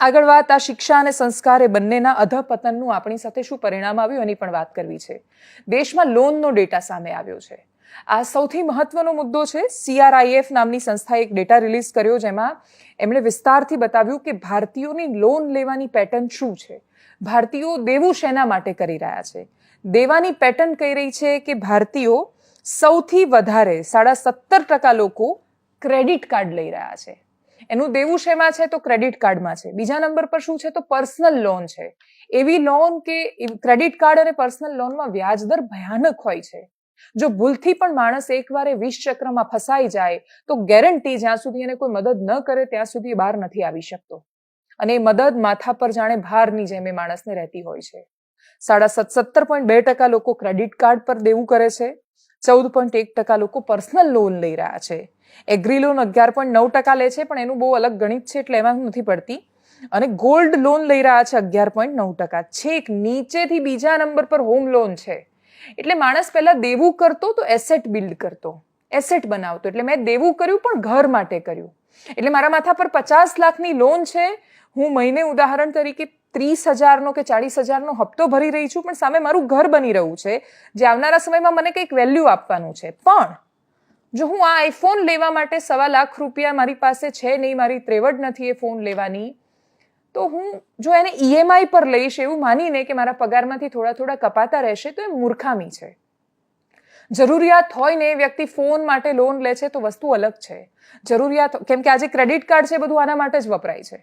આગળ વાત, આ શિક્ષા અને સંસ્કાર એ બંનેના અધપતનનું આપણી સાથે શું પરિણામ આવ્યું એની પણ વાત કરવી છે. દેશમાં લોનનો ડેટા સામે આવ્યો છે. આ સૌથી મહત્વનો મુદ્દો છે સીઆરઆઈએફ નામની સંસ્થાએ એક ડેટા રિલીઝ કર્યો જેમાં એમણે વિસ્તારથી બતાવ્યું કે ભારતીયોની લોન લેવાની પેટર્ન શું છે. ભારતીયો દેવું શેના માટે કરી રહ્યા છે? દેવાની પેટર્ન કહી રહી છે કે ભારતીયો સૌથી વધારે સાડા સત્તર ટકા લોકો ક્રેડિટ કાર્ડ લઈ રહ્યા છે. એનું દેવું શેમાં છે? તો ક્રેડિટ કાર્ડમાં છે. બીજા નંબર પર શું છે? તો પર્સનલ લોન છે. એવી લોન કે ક્રેડિટ કાર્ડ અને પર્સનલ લોનમાં વ્યાજદર ભયાનક હોય છે. જો ભૂલથી પણ માણસ એકવાર એ ચક્રમાં ફસાઈ જાય, તો ગેરંટી જ્યાં સુધી એને કોઈ મદદ ન કરે, ત્યાં સુધી બહાર નથી આવી શકતો. અને એ મદદ માથા પર જાણે ભારની જેમ એ માણસને રહેતી હોય છે. સાડા સત્તર પોઈન્ટ બે ટકા લોકો ક્રેડિટ કાર્ડ પર દેવું કરે છે. ચૌદ પોઈન્ટ એક ટકા લોકો પર્સનલ લોન લઈ રહ્યા છે. એગ્રી લોન અગિયાર પોઈન્ટ નવ ટકા લે છે, પણ એનું બહુ અલગ ગણિત છે એટલે એમાં નથી પડતી. અને ગોલ્ડ લોન લઈ રહ્યા છે અગિયાર પોઈન્ટ નવ ટકા. છેક નીચેથી બીજા નંબર પર હોમ લોન છે. એટલે માણસ પહેલાં દેવું કરતો તો એસેટ બિલ્ડ કરતો. એસેટ બનાવતો. એટલે મેં દેવું કર્યું પણ ઘર માટે કર્યું. એટલે મારા માથા પર પચાસ લાખની લોન છે. હું મહિને ઉદાહરણ તરીકે ત્રીસ હજારનો કે ચાળીસ હજારનો હપ્તો ભરી રહી છું, પણ સામે મારું ઘર બની રહ્યું છે. જે આવનારા સમયમાં મને કંઈક વેલ્યુ આપવાનું છે. પણ જો હું આ આઈફોન લેવા માટે સવા લાખ રૂપિયા મારી પાસે છે નહીં, મારી ત્રેવડ નથી એ ફોન લેવાની, તો હું જો એને ઈએમઆઈ પર લઈશ એવું માનીને કે મારા પગારમાંથી થોડા થોડા કપાતા રહેશે, તો એ મૂર્ખામી છે. જરૂરિયાત હોય ને વ્યક્તિ ફોન માટે લોન લે છે તો વસ્તુ અલગ છે. જરૂરિયાત, કેમ કે આજે ક્રેડિટ કાર્ડ છે બધું આના માટે જ વપરાય છે.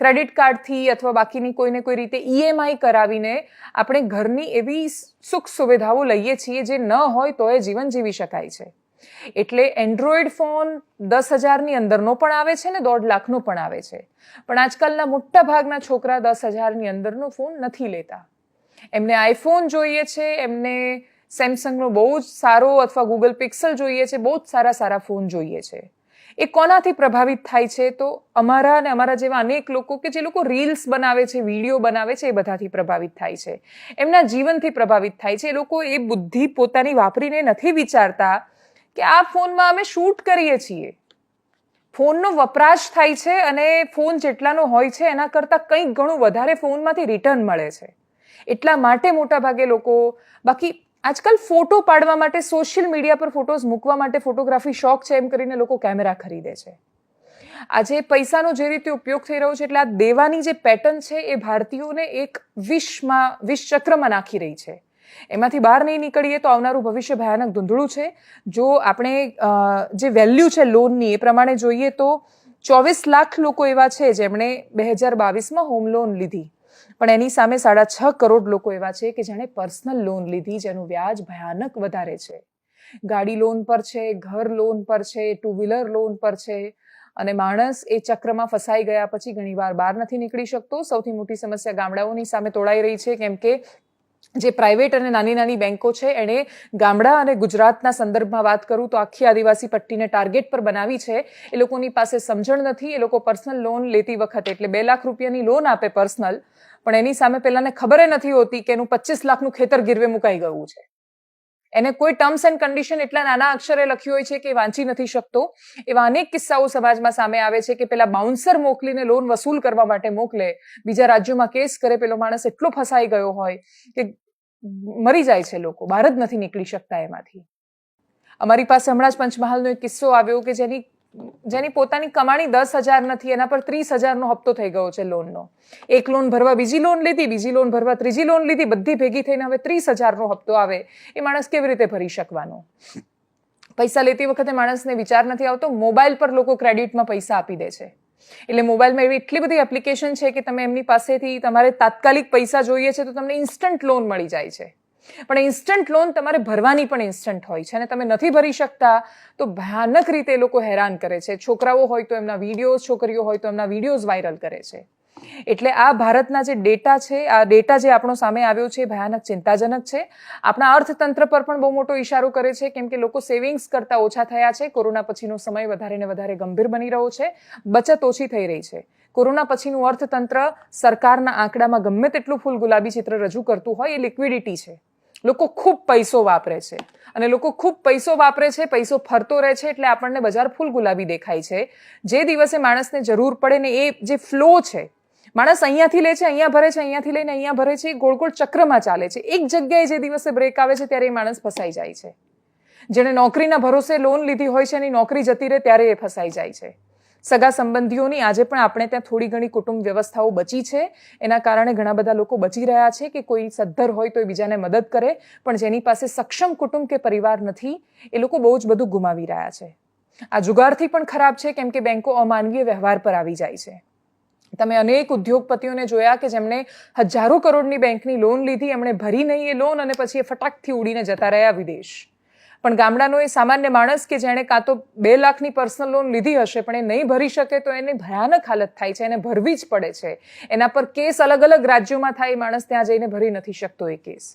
ક્રેડિટ કાર્ડથી અથવા બાકીની કોઈને કોઈ રીતે ઈએમઆઈ કરાવીને આપણે ઘરની એવી સુખ સુવિધાઓ લઈએ છીએ જે ન હોય તો એ જીવન જીવી શકાય છે. એટલે એન્ડ્રોઈડ ફોન દસ હજારની અંદરનો પણ આવે છે ને દોઢ લાખનો પણ આવે છે. પણ આજકાલના મોટા ભાગના છોકરા દસ હજારની અંદરનો ફોન નથી લેતા. એમને આઈફોન જોઈએ છે, એમને સેમસંગનો બહુ જ સારો અથવા ગૂગલ પિક્સલ જોઈએ છે, બહુ જ સારા સારા ફોન જોઈએ છે. એ કોનાથી પ્રભાવિત થાય છે? તો અમારા અને અમારા જેવા અનેક લોકો કે જે લોકો રીલ્સ બનાવે છે, વીડિયો બનાવે છે, એ બધાથી પ્રભાવિત થાય છે. એમના જીવનથી પ્રભાવિત થાય છે. એ લોકો એ બુદ્ધિ પોતાની વાપરીને નથી વિચારતા કે આ ફોનમાં અમે શૂટ કરીએ છીએ. ફોનનો વપરાશ થાય છે અને ફોન જેટલાનો હોય છે એના કરતાં કંઈક ઘણું વધારે ફોનમાંથી રિટર્ન મળે છે. એટલા માટે મોટા ભાગે લોકો, બાકી આજકાલ ફોટો પાડવા માટે, સોશિયલ મીડિયા પર ફોટોઝ મૂકવા માટે ફોટોગ્રાફી શોખ છે એમ કરીને લોકો કેમેરા ખરીદે છે. આજે પૈસાનો જે રીતે ઉપયોગ થઈ રહ્યો છે, એટલે આ દેવાની જે પેટર્ન છે એ ભારતીયોને એક વિષમાં વિષ ચક્રમાં નાખી રહી છે. એમાંથી બહાર નહીં નીકળીએ તો આવનારું ભવિષ્ય ભયાનક ધૂંધળું છે. જો આપણે જે વેલ્યુ છે લોનની, એ પ્રમાણે જોઈએ તો ચોવીસ લાખ લોકો એવા છે જેમણે બે હજાર બાવીસમાં હોમ લોન લીધી. પણ એની સામે સાડા છ કરોડ લોકો એવા છે કે જેણે પર્સનલ લોન લીધી, જેનું વ્યાજ ભયાનક વધારે છે. ગાડી લોન પર છે, ઘર લોન પર છે ટુ વ્હીલર લોન પર છે અને માણસ એ ચક્રમાં ફસાઈ ગયા પછી ઘણીવાર બહાર નથી નીકળી શકતો. સૌથી મોટી સમસ્યા ગામડાઓની સામે તોડાઈ રહી છે, કેમ કે જે પ્રાઇવેટ અને નાની નાની બેન્કો છે, એણે ગામડા અને ગુજરાતના સંદર્ભમાં વાત કરું તો આખી આદિવાસી પટ્ટીને ટાર્ગેટ પર બનાવી છે. એ લોકોની પાસે સમજણ નથી, એ લોકો પર્સનલ લોન લેતી વખતે, એટલે બે લાખ રૂપિયાની લોન આપે પર્સનલ પણ એની સામે પહેલાંને ખબર નથી હોતી કે એનું પચીસ લાખનું ખેતર ગીરવે મુકાઈ ગયું છે. એને કોઈ ટર્મ્સ એન્ડ કન્ડિશન એટલા નાના અક્ષરે લખ્યું હોય છે કે વાંચી નથી શકતો. એવા અનેક કિસ્સાઓ સમાજમાં સામે આવે છે કે પેલા બાઉન્સર મોકલીને લોન વસૂલ કરવા માટે મોકલે. બીજા રાજ્યોમાં કેસ કરે પેલો માણસ એટલો ફસાઈ ગયો હોય કે મરી જાય છે લોકો. બહાર જ નથી નીકળી શકતા એમાંથી. અમારી પાસે હમણાં જ પંચમહાલનો એક કિસ્સો આવ્યો કે જેની જેની પોતાની કમાણી દસ હજાર નથી, એના પર ત્રીસ હજારનો હપ્તો થઈ ગયો છે લોનનો. એક લોન ભરવા બીજી લોન લીધી, બીજી લોન ભરવા ત્રીજી લોન લીધી, બધી ભેગી થઈને હવે ત્રીસ હજારનો હપ્તો આવે. એ માણસ કેવી રીતે ભરી શકવાનો? પૈસા લેતી વખતે માણસને વિચાર નથી આવતો, મોબાઈલ પર લોકો ક્રેડિટમાં પૈસા આપી દે છે. એટલે મોબાઈલમાં એવી એટલી બધી એપ્લિકેશન છે કે તમે એમની પાસેથી તમારે તાત્કાલિક પૈસા જોઈએ છે તો તમને ઇન્સ્ટન્ટ લોન મળી જાય છે. પણ ઇન્સ્ટન્ટ લોન તમારે ભરવાની પણ ઇન્સ્ટન્ટ હોય છે અને તમે નથી ભરી શકતા, તો ભયાનક રીતે લોકો હેરાન કરે છે. છોકરાઓ હોય તો એમના વિડીયોઝ, છોકરીઓ હોય તો એમના વિડીયોઝ વાયરલ કરે છે. એટલે આ ભારતના જે ડેટા છે, આ ડેટા જે આપણો સામે આવ્યો છે ભયાનક, ચિંતાજનક છે. આપણા અર્થતંત્ર પર પણ બહુ મોટો ઇશારો કરે છે, કેમ કે લોકો સેવિંગ્સ કરતા ઓછા થયા છે. કોરોના પછીનો સમય વધારે ને વધારે ગંભીર બની રહ્યો છે. બચત ઓછી થઈ રહી છે. કોરોના પછીનું અર્થતંત્ર સરકારના આંકડામાં ગમે તેટલું ફૂલ ગુલાબી ચિત્ર રજૂ કરતું હોય એ લિક્વિડિટી છે. લોકો ખૂબ પૈસો વાપરે છે. અને લોકો ખૂબ પૈસો વાપરે છે, પૈસો ફરતો રહે છે એટલે આપણને બજાર ફૂલ ગુલાબી દેખાય છે. જે દિવસે માણસને જરૂર પડે ને એ જે ફ્લો છે, માણસ અહીંયાથી લે છે, અહીંયા ભરે છે, અહીંયાથી લઈને અહીંયા ભરે છે, એ ગોળ ગોળ ચક્રમાં ચાલે છે. એક જગ્યાએ જે દિવસે બ્રેક આવે છે ત્યારે એ માણસ ફસાઈ જાય છે. જેણે નોકરીના ભરોસે લોન લીધી હોય છે એની નોકરી જતી રહે ત્યારે એ ફસાઈ જાય છે. સગા સંબંધીઓની આજે પણ આપણે ત્યાં થોડી ઘણી કુટુંબ વ્યવસ્થાઓ બચી છે. એના કારણે ઘણા બધા લોકો બચી રહ્યા છે કે કોઈ સદ્ધર હોય તો એ બીજાને મદદ કરે. પણ જેની પાસે સક્ષમ કુટુંબ કે પરિવાર નથી, એ લોકો બહુ જ બધું ગુમાવી રહ્યા છે. આ જુગારથી પણ ખરાબ છે કેમ કે બેંકો અમાનવીય વ્યવહાર પર આવી જાય છે. તમે અનેક ઉદ્યોગપતિઓને જોયા કે જેમણે હજારો કરોડની બેંકની લોન લીધી, એમણે ભરી નહીં એ લોન અને પછી એ ફટાકથી ઉડીને જતા રહ્યા વિદેશ. પણ ગામડાનો એ સામાન્ય માણસ કે જેણે કાં તો બે લાખની પર્સનલ લોન લીધી હશે, પણ એ નહીં ભરી શકે તો એને ભયાનક હાલત થાય છે, એને ભરવી જ પડે છે. એના પર કેસ અલગ અલગ રાજ્યોમાં થાય, એ માણસ ત્યાં જઈને ભરી નથી શકતો એ કેસ.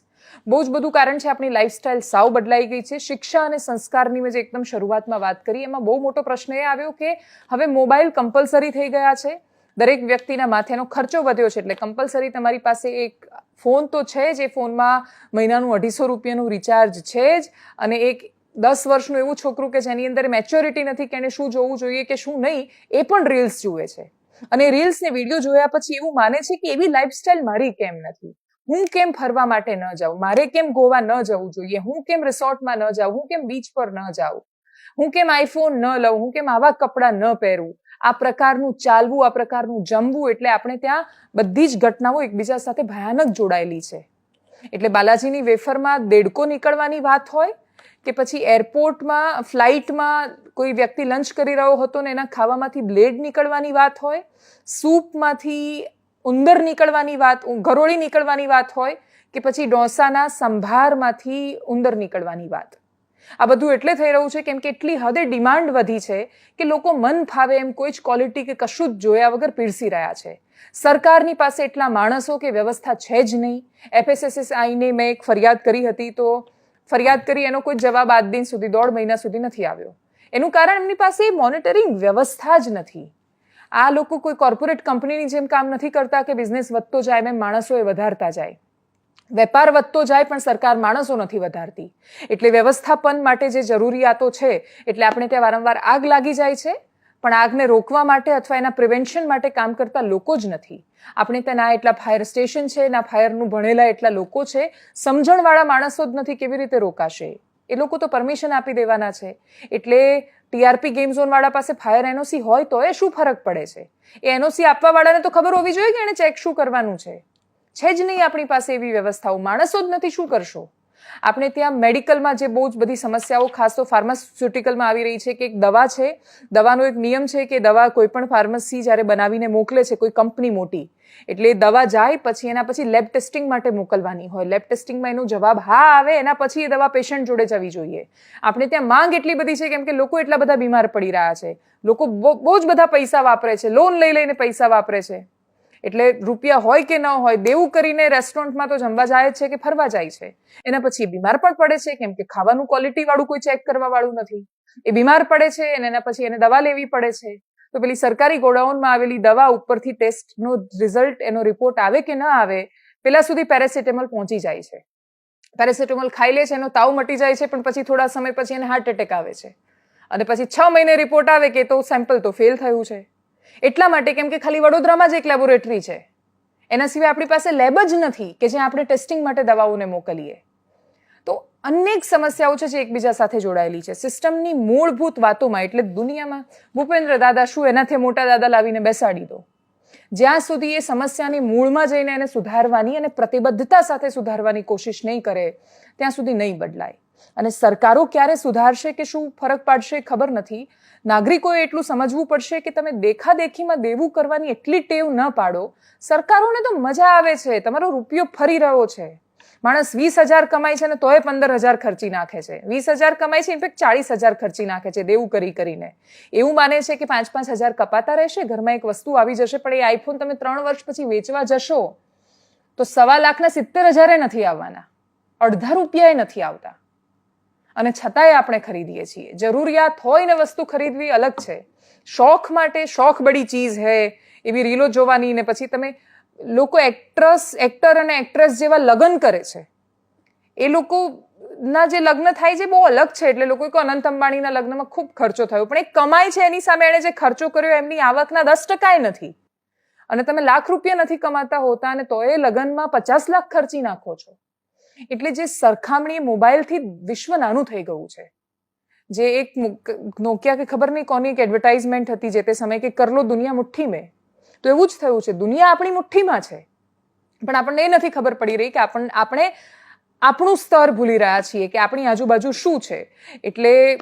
બહુ જ બધું કારણ છે, આપણી લાઈફસ્ટાઈલ સાવ બદલાઈ ગઈ છે. શિક્ષા અને સંસ્કારની મેં જે એકદમ શરૂઆતમાં વાત કરી, એમાં બહુ મોટો પ્રશ્ન એ આવ્યો કે હવે મોબાઈલ કમ્પલસરી થઈ ગયા છે. દરેક વ્યક્તિના માથેનો ખર્ચો વધ્યો છે, એટલે કમ્પલસરી તમારી પાસે એક ફોન તો છે જ, એ ફોનમાં મહિનાનું અઢીસો રૂપિયાનું રિચાર્જ છે જ. અને એક દસ વર્ષનું એવું છોકરું કે જેની અંદર મેચ્યોરિટી નથી કે એને શું જોવું જોઈએ કે શું નહીં, એ પણ રીલ્સ જુએ છે. અને રીલ્સ ને વીડિયો જોયા પછી એવું માને છે કે એવી લાઈફસ્ટાઈલ મારી કેમ નથી? હું કેમ ફરવા માટે ન જાઉં? મારે કેમ ગોવા ન જવું જોઈએ? હું કેમ રિસોર્ટમાં ન જાઉં? હું કેમ બીચ પર ન જાઉં? હું કેમ આઈફોન ન લઉં? હું કેમ આવા કપડાં ન પહેરું? આ પ્રકારનું ચાલવું, આ પ્રકારનું જમવું એટલે આપણે ત્યાં બધી જ ઘટનાઓ એકબીજા સાથે ભયાનક જોડાયેલી છે. એટલે બાલાજીની વેફરમાં દેડકો નીકળવાની વાત હોય કે પછી એરપોર્ટમાં, ફ્લાઇટમાં કોઈ વ્યક્તિ લંચ કરી રહ્યો હતો ને એના ખાવામાંથી બ્લેડ નીકળવાની વાત હોય, સૂપમાંથી ઉંદર નીકળવાની વાત ગરોળી નીકળવાની વાત હોય કે પછી ડોસાના સંભારમાંથી ઉંદર નીકળવાની વાત. આ બધું એટલે થઈ રહ્યું છે કેમ કે એટલી હદે ડિમાન્ડ વધી છે કે લોકો મન ફાવે એમ કોઈ જ ક્વોલિટી કે કશું જ જોયા વગર પીરસી રહ્યા છે. સરકારની પાસે એટલા માણસો કે વ્યવસ્થા છે જ નહીં. એફએસએસએસઆઈને મેં એક ફરિયાદ કરી હતી તો ફરિયાદ કરી એનો કોઈ જવાબ આજ દિન સુધી, દોઢ મહિના સુધી નથી આવ્યો. એનું કારણ એમની પાસે મોનિટરિંગ વ્યવસ્થા જ નથી. આ લોકો કોઈ કોર્પોરેટ કંપનીની જેમ કામ નથી કરતા કે બિઝનેસ વધતો જાય એમ માણસો એ વધારતા જાય. વેપાર વધતો જાય પણ સરકાર માણસો નથી વધારતી. એટલે વ્યવસ્થાપન માટે જે જરૂરિયાતો છે, એટલે આપણે ત્યાં વારંવાર આગ લાગી જાય છે, પણ આગને રોકવા માટે અથવા એના પ્રિવેન્શન માટે કામ કરતા લોકો જ નથી. આપણે ત્યાં ના એટલા ફાયર સ્ટેશન છે, ના ફાયરનું ભણેલા એટલા લોકો છે, સમજણવાળા માણસો જ નથી કેવી રીતે રોકાશે. એ લોકો તો પરમિશન આપી દેવાના છે. એટલે ટીઆરપી ગેમ ઝોન વાળા પાસે ફાયર એનઓસી હોય તો એ શું ફરક પડે છે? એ એનઓસી આપવા વાળાને તો ખબર હોવી જોઈએ કે એને ચેક શું કરવાનું છે? છે જ નહીં આપણી પાસે એવી વ્યવસ્થાઓ. માણસો જ નથી, શું કરશો? આપણે ત્યાં મેડિકલમાં જે બહુ જ બધી સમસ્યાઓ, ખાસ તો ફાર્માસ્યુટિકલમાં આવી રહી છે કે એક દવા છે, દવાનો એક નિયમ છે કે દવા કોઈ પણ ફાર્મસી જ્યારે બનાવીને મોકલે છે, કોઈ કંપની મોટી, એટલે દવા જાય પછી એના પછી લેબ ટેસ્ટિંગ માટે મોકલવાની હોય. લેબ ટેસ્ટિંગમાં એનો જવાબ હા આવે, એના પછી એ દવા પેશન્ટ જોડે જવી જોઈએ. આપણે ત્યાં માંગ એટલી બધી છે કેમ કે લોકો એટલા બધા બીમાર પડી રહ્યા છે. લોકો બહુ જ બધા પૈસા વાપરે છે. લોન લઈ લઈને પૈસા વાપરે છે. એટલે રૂપિયા હોય કે ન હોય, દેવું કરીને રેસ્ટોરન્ટમાં તો જમવા જાય છે કે ફરવા જાય છે? એના પછી બીમાર પણ પડે છે, કેમ કે ખાવાનું ક્વોલિટી વાળું કોઈ ચેક કરવા વાળું નથી. એ બીમાર પડે છે અને એના પછી એને દવા લેવી પડે છે. તો પેલી સરકારી ગોડાઉનમાં આવેલી દવા ઉપરથી ટેસ્ટનો રિઝલ્ટ એનો રિપોર્ટ આવે કે ન આવે, પેલા સુધી પેરેસિટેમોલ પહોંચી જાય છે. પેરેસિટેમોલ ખાઈ લે છે, એનો તાવ મટી જાય છે, પણ પછી થોડા સમય પછી એને હાર્ટ એટેક આવે છે. અને પછી છ મહિને રિપોર્ટ આવે કે તો સેમ્પલ તો ફેલ થયું છે. એટલા માટે કેમ કે ખાલી વડોદરામાં જ એક લેબોરેટરી છે. એના સિવાય આપણી પાસે લેબ જ નથી કે જ્યાં આપણે ટેસ્ટિંગ માટે દવાઓને મોકલીએ. તો અનેક સમસ્યાઓ છે જે એકબીજા સાથે જોડાયેલી છે. સિસ્ટમની મૂળભૂત વાતોમાં, એટલે દુનિયામાં, ભૂપેન્દ્ર દાદા શું એનાથી મોટા દાદા લાવીને બેસાડી દો? જ્યાં સુધી એ સમસ્યાની મૂળમાં જઈને એને સુધારવાની અને પ્રતિબદ્ધતા સાથે સુધારવાની કોશિશ નહીં કરે, ત્યાં સુધી નહીં બદલાય. અને સરકારો ક્યારે સુધારશે કે શું ફરક પાડશે ખબર નથી. નાગરિકોએ એટલું સમજવું પડશે કે તમે દેખાદેખીમાં દેવું કરવાની એટલી ટેવ ન પાડો. સરકારોને તો મજા આવે છે. તમારો રૂપિયો ફરી રહ્યો છે. માણસ વીસ હજાર કમાય છે ને તોય પંદર હજાર ખર્ચી નાખે છે. વીસ હજાર કમાય છે, ઇનફેક્ટ ચાળીસ હજાર ખર્ચી નાખે છે દેવું કરી કરીને. એવું માને છે કે પાંચ પાંચ હજાર કપાતા રહેશે, ઘરમાં એક વસ્તુ આવી જશે, પણ એ આઈફોન તમે ત્રણ વર્ષ પછી વેચવા જશો, તો સવા લાખના સિત્તેર હજારે નથી આવવાના. અડધા રૂપિયાએ નથી આવતા. અને છતાંય આપણે ખરીદીએ છીએ. જરૂરિયાત હોય ને વસ્તુ ખરીદવી અલગ છે. શોખ માટે શોખ બડી ચીઝ હે, એવી રીલો જોવાની ને પછી તમે લોકો એક્ટ્રેસ એક્ટર અને એક્ટ્રેસ જેવા લગ્ન કરે છે. એ લોકોના જે લગ્ન થાય છે બહુ અલગ છે, એટલે લોકો કહો અનંત અંબાણીના લગ્નમાં ખૂબ ખર્ચો થયો. પણ એ કમાય છે એની સામે એણે જે ખર્ચો કર્યો એમની આવકના દસ ટકાય નથી. અને તમે લાખ રૂપિયા નથી કમાતા હોતા અને તોય લગ્નમાં પચાસ લાખ ખર્ચી નાખો છો. એટલે જે સરખામણી મોબાઈલથી વિશ્વ નાનું થઈ ગયું છે. જે એક નોકિયા કે ખબર નહીં કોની એક એડવર્ટાઇઝમેન્ટ હતી જે તે સમયે કે કરલો દુનિયા મુઠ્ઠી મેં. તો એવું જ થયું છે. દુનિયા આપણી મુઠ્ઠીમાં છે. પણ આપણને એ નથી ખબર પડી રહી કે આપણ, આપણે આપણું સ્તર ભૂલી રહ્યા છીએ કે આપણી આજુબાજુ શું છે. એટલે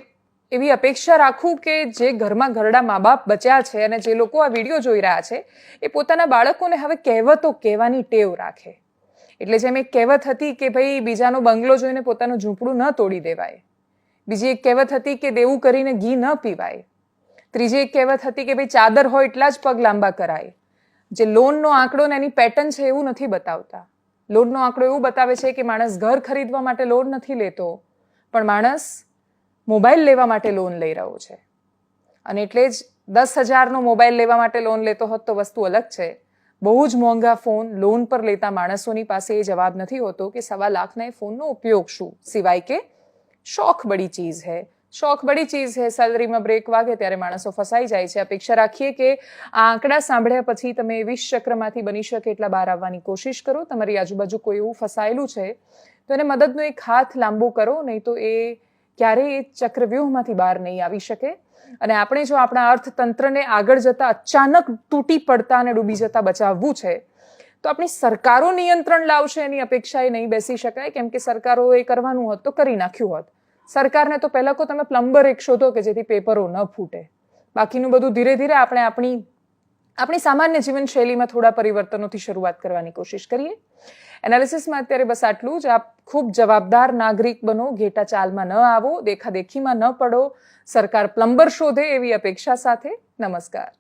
એવી અપેક્ષા રાખું કે જે ઘરમાં ઘરડા મા બાપ બચ્યા છે અને જે લોકો આ વીડિયો જોઈ રહ્યા છે, એ પોતાના બાળકોને હવે કહેવતો કહેવાની ટેવ રાખે. એટલે જેમ એક કહેવત હતી કે ભાઈ બીજાનો બંગલો જોઈને પોતાનું ઝૂંપડું ન તોડી દેવાય. બીજી એક કહેવત હતી કે દેવું કરીને ઘી ન પીવાય. ત્રીજી એક કહેવત હતી કે ભાઈ ચાદર હોય એટલા જ પગ લાંબા કરાય. જે લોનનો આંકડો ને એની પેટર્ન છે એવું નથી બતાવતા. લોનનો આંકડો એવું બતાવે છે કે માણસ ઘર ખરીદવા માટે લોન નથી લેતો, પણ માણસ મોબાઈલ લેવા માટે લોન લઈ રહ્યો છે. અને એટલે જ દસ હજારનો મોબાઈલ લેવા માટે લોન લેતો હોત તો વસ્તુ અલગ છે. બહુ જ મોંઘા ફોન લોન પર લેતા માણસોની પાસે એ જવાબ નથી હોતો કે સવા લાખના એ ફોનનો ઉપયોગ શું? સિવાય કે શોખ બડી ચીઝ હે. શોખ બડી ચીઝ હે. સેલરીમાં બ્રેક વાગે ત્યારે માણસો ફસાઈ જાય છે. અપેક્ષા રાખીએ કે આ આંકડા સાંભળ્યા પછી તમે વિશ ચક્રમાંથી બની શકે એટલા બહાર આવવાની કોશિશ કરો. તમારી આજુબાજુ કોઈ એવું ફસાયેલું છે તો એને મદદનો એક હાથ લાંબો કરો, નહીં તો એ ક્યારેય એ ચક્રવ્યૂહમાંથી બહાર નહીં આવી શકે. અને આપણે જો આપણા અર્થતંત્રને આગળ જતા અચાનક તૂટી પડતા અને ડૂબી જતા બચાવવું છે, તો આપણી સરકારો નિયંત્રણ લાવશે એની અપેક્ષાએ નહીં બેસી શકાય. કેમ કે સરકારો એ કરવાનું હોત તો કરી નાખ્યું હોત. સરકારને તો પહેલાં કહો તમે પ્લમ્બર એક શોધો કે જેથી પેપરો ન ફૂટે. બાકીનું બધું ધીરે ધીરે આપણે આપણી આપણી સામાન્ય જીવનશૈલીમાં થોડા પરિવર્તનોથી શરૂઆત કરવાની કોશિશ કરીએ. એનાલિસિસમાં અત્યારે બસ આટલું જ. આપ ખૂબ જવાબદાર નાગરિક બનો, ઘેટા ચાલમાં ન આવો, દેખાદેખીમાં ન પડો. સરકાર પ્લમ્બર શોધે એવી અપેક્ષા સાથે. નમસ્કાર.